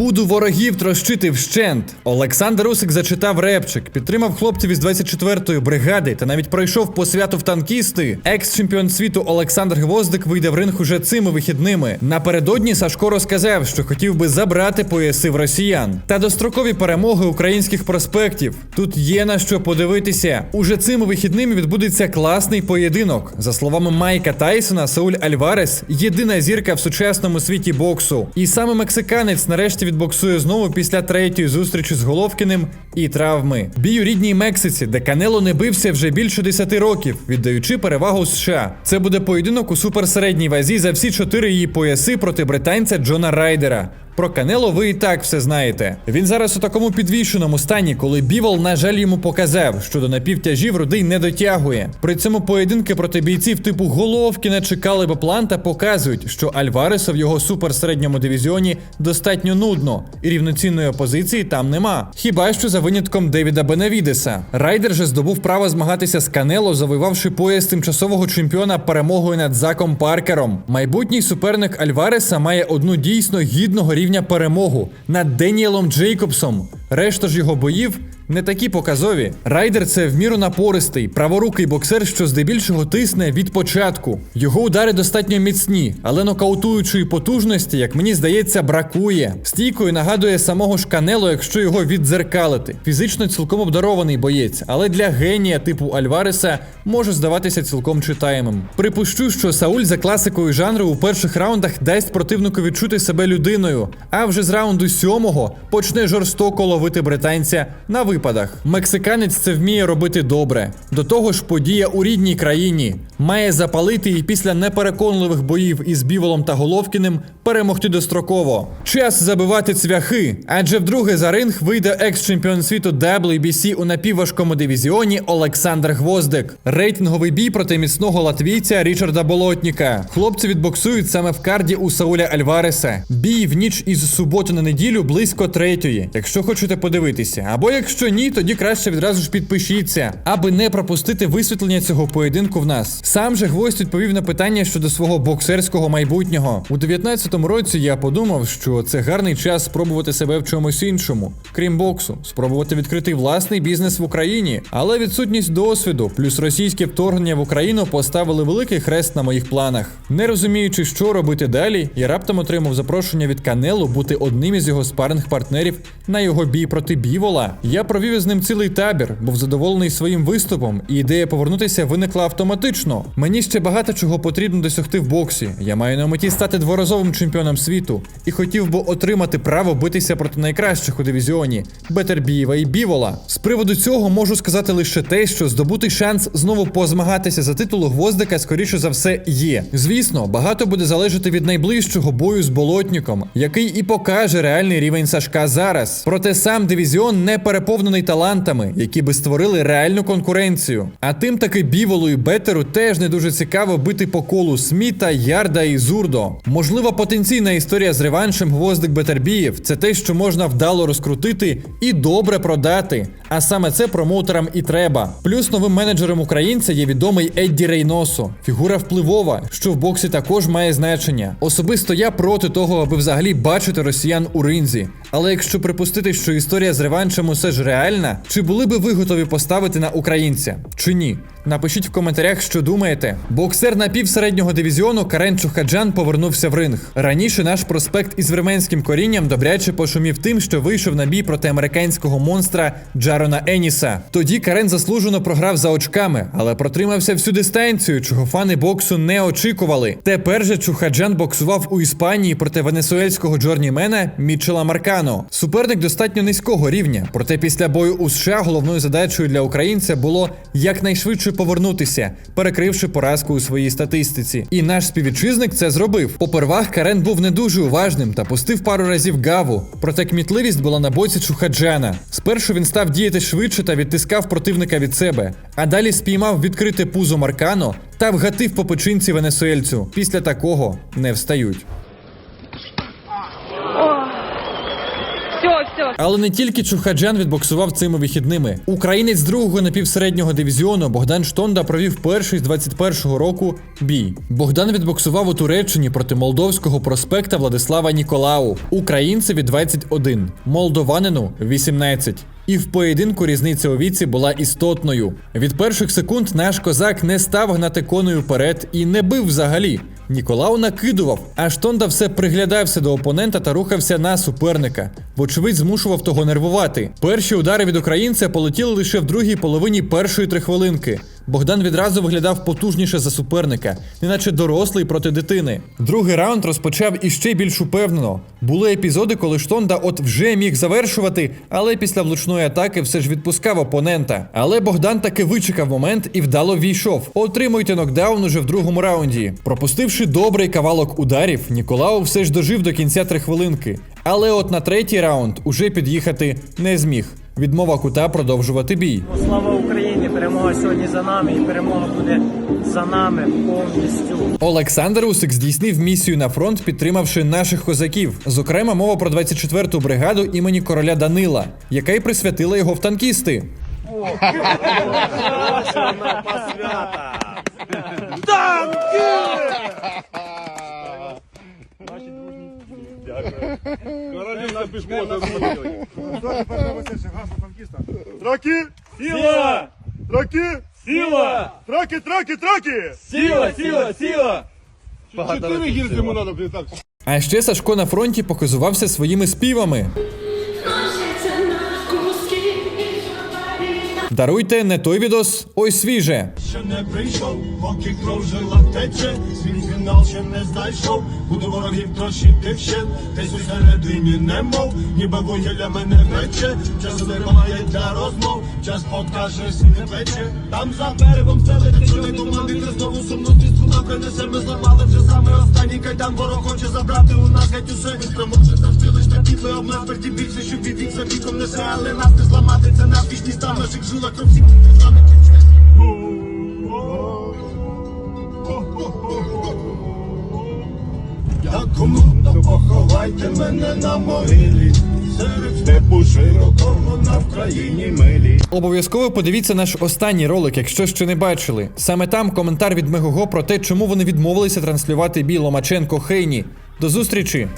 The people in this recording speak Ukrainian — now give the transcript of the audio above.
Буду ворогів трощити вщент. Олександр Усик зачитав репчик, підтримав хлопців із 24-ї бригади та навіть пройшов по святу в танкісти. Екс-чемпіон світу Олександр Гвоздик вийде в ринг уже цими вихідними. Напередодні Сашко розказав, що хотів би забрати пояси в росіян та дострокові перемоги українських проспектів. Тут є на що подивитися. Уже цими вихідними відбудеться класний поєдинок. За словами Майка Тайсона, Сауль Альварес єдина зірка в сучасному світі боксу. І саме мексиканець нарешті відбоксує знову після третьої зустрічі з Головкіним і травми. Бій у рідній Мексиці, де Канело не бився вже більше 10 років, віддаючи перевагу США. Це буде поєдинок у суперсередній вазі за всі чотири її пояси проти британця Джона Райдера. Про Канело ви і так все знаєте. Він зараз у такому підвішеному стані, коли Бівол, на жаль, йому показав, що до напівтяжів рудий не дотягує. При цьому поєдинки проти бійців типу Головкіна чи Калиба Планта показують, що Альвареса в його суперсередньому дивізіоні достатньо нудно, і рівноцінної опозиції там нема. Хіба що за винятком Девіда Бенавідеса. Райдер же здобув право змагатися з Канело, завоювавши пояс тимчасового чемпіона перемогою над Заком Паркером. Майбутній суперник Альвареса має одну дійсно гідного рівня перемогу над Деніелом Джейкобсом. Решта ж його боїв не такі показові. Райдер це в міру напористий, праворукий боксер, що здебільшого тисне від початку. Його удари достатньо міцні, але нокаутуючої потужності, як мені здається, бракує. Стійкою нагадує самого ж Канело, якщо його віддзеркалити. Фізично цілком обдарований боєць, але для генія типу Альвареса може здаватися цілком читаємим. Припущу, що Сауль за класикою жанру у перших раундах дасть противнику відчути себе людиною, а вже з раунду сьомого почне жорстоко ловити британця на випадах. Мексиканець це вміє робити добре. До того ж, подія у рідній країні має запалити і після непереконливих боїв із Біволом та Головкіним перемогти достроково. Час забивати цвяхи, адже вдруге за ринг вийде екс-чемпіон світу WBC у напівважкому дивізіоні Олександр Гвоздик. Рейтинговий бій проти міцного латвійця Річарда Болотніка. Хлопці відбоксують саме в карді у Сауля Альвареса. Бій в ніч із суботи на неділю близько третьої, якщо хочете подивитися. Або якщо ні, тоді краще відразу ж підпишіться, аби не пропустити висвітлення цього поєдинку в нас. Сам же гвоздь відповів на питання щодо свого боксерського майбутнього. У 19-му році я подумав, що це гарний час спробувати себе в чомусь іншому, крім боксу, спробувати відкрити власний бізнес в Україні, але відсутність досвіду, плюс російське вторгнення в Україну поставили великий хрест на моїх планах. Не розуміючи, що робити далі, я раптом отримав запрошення від Канелу бути одним із його спарних партнерів на його бій проти Бівола. Я провів із ним цілий табір, був задоволений своїм виступом, і ідея повернутися виникла автоматично. Мені ще багато чого потрібно досягти в боксі. Я маю на меті стати дворазовим чемпіоном світу і хотів би отримати право битися проти найкращих у дивізіоні Бетербієва і Бівола. З приводу цього можу сказати лише те, що здобутий шанс знову позмагатися за титул гвоздика, скоріше за все, є. Звісно, багато буде залежати від найближчого бою з болотником, який і покаже реальний рівень Сашка зараз. Проте сам дивізіон не переповнений талантами, які би створили реальну конкуренцію. А тим таки Біволу і Бетеру теж не дуже цікаво бити по колу Сміта, Ярда і Зурдо. Можлива потенційна історія з реваншем гвоздик Бетербіїв це те, що можна вдало розкрутити і добре продати. А саме це промоутерам і треба. Плюс новим менеджером українця є відомий Едді Рейносо, фігура впливова, що в боксі також має значення. Особисто я проти того, аби взагалі бачити росіян у ринзі. Але якщо припустити, що історія з реваншем усе ж реальна, чи були би ви готові поставити на українця? Чи ні? Напишіть в коментарях, що думаєте. Боксер напівсереднього дивізіону Карен Чухаджан повернувся в ринг. Раніше наш проспект із вірменським корінням добряче пошумів тим, що вийшов на бій проти американського монстра Джарона Еніса. Тоді Карен заслужено програв за очками, але протримався всю дистанцію, чого фани боксу не очікували. Тепер же Чухаджан боксував у Іспанії проти венесуельського джорнімена Мічела Маркано. Суперник достатньо низького рівня. Проте після бою у США головною задачею для українця було якнайшвидше повернутися, перекривши поразку у своїй статистиці. І наш співвітчизник це зробив. Попервах Карен був не дуже уважним та пустив пару разів гаву. Проте кмітливість була на боці Чухаджана. Спершу він став діяти швидше та відтискав противника від себе, а далі спіймав відкрите пузо Маркано та вгатив по печінці венесуельцю. Після такого не встають. Все, все. Але не тільки Чухаджан відбоксував цими вихідними. Українець другого напівсереднього дивізіону Богдан Штонда провів перший з 21-го року бій. Богдан відбоксував у Туреччині проти молдовського проспекта Владислава Ніколау, українцеві 21, молдованину 18. І в поєдинку різниця у віці була істотною. Від перших секунд наш козак не став гнати коною вперед і не бив взагалі. Ніколау накидував, а Штонда все приглядався до опонента та рухався на суперника. Вочевидь, змушував того нервувати. Перші удари від українця полетіли лише в другій половині першої трихвилинки. Богдан відразу виглядав потужніше за суперника, неначе дорослий проти дитини. Другий раунд розпочав іще більш упевнено. Були епізоди, коли Штонда от вже міг завершувати, але після влучної атаки все ж відпускав опонента. Але Богдан таки вичекав момент і вдало війшов. Отримуйте нокдаун уже в другому раунді. Пропустивши добрий кавалок ударів, Ніколау все ж дожив до кінця три хвилинки. Але от на третій раунд уже під'їхати не зміг. Відмова кута продовжувати бій. Слава! Перемога сьогодні за нами, і перемога буде за нами повністю. Олександр Усик здійснив місію на фронт, підтримавши наших козаків. Зокрема, мова про 24-ту бригаду імені короля Данила, яка й присвятила його в танкісти. Королівна пішмота зробили. Троки! Сила! Троки! Сила! Троки, троки, троки! Сила, сила, сила! Чотири гірки йому треба, блін, так. А ще Сашко на фронті показувався своїми співами. Даруйте не той відос, ой свіже. Ще не прийшов, поки кров жила тече, свій фінал ще не знайшов, буду ворогів трощити ще, десь усередині немов, ніби вугілля мене пече, час немає для розмов, час покаже сіне плече, там за берегом це летить. Чорний туман, вітер знову сумну стрічку нам принесе, ми зламали вже саме останній кайдан, ворог хоче забрати у нас геть усе, він промовче завжди лиш на підле, об нас перді більше, що від вік за віком несе, але нас не зламати, це наш вічний стан, наших жилах кров всіх мене на могилі, серед степу широкого на Вкраїні милі. Обов'язково подивіться наш останній ролик, якщо ще не бачили. Саме там коментар від Мегого про те, чому вони відмовилися транслювати бій Ломаченко Хейні. До зустрічі!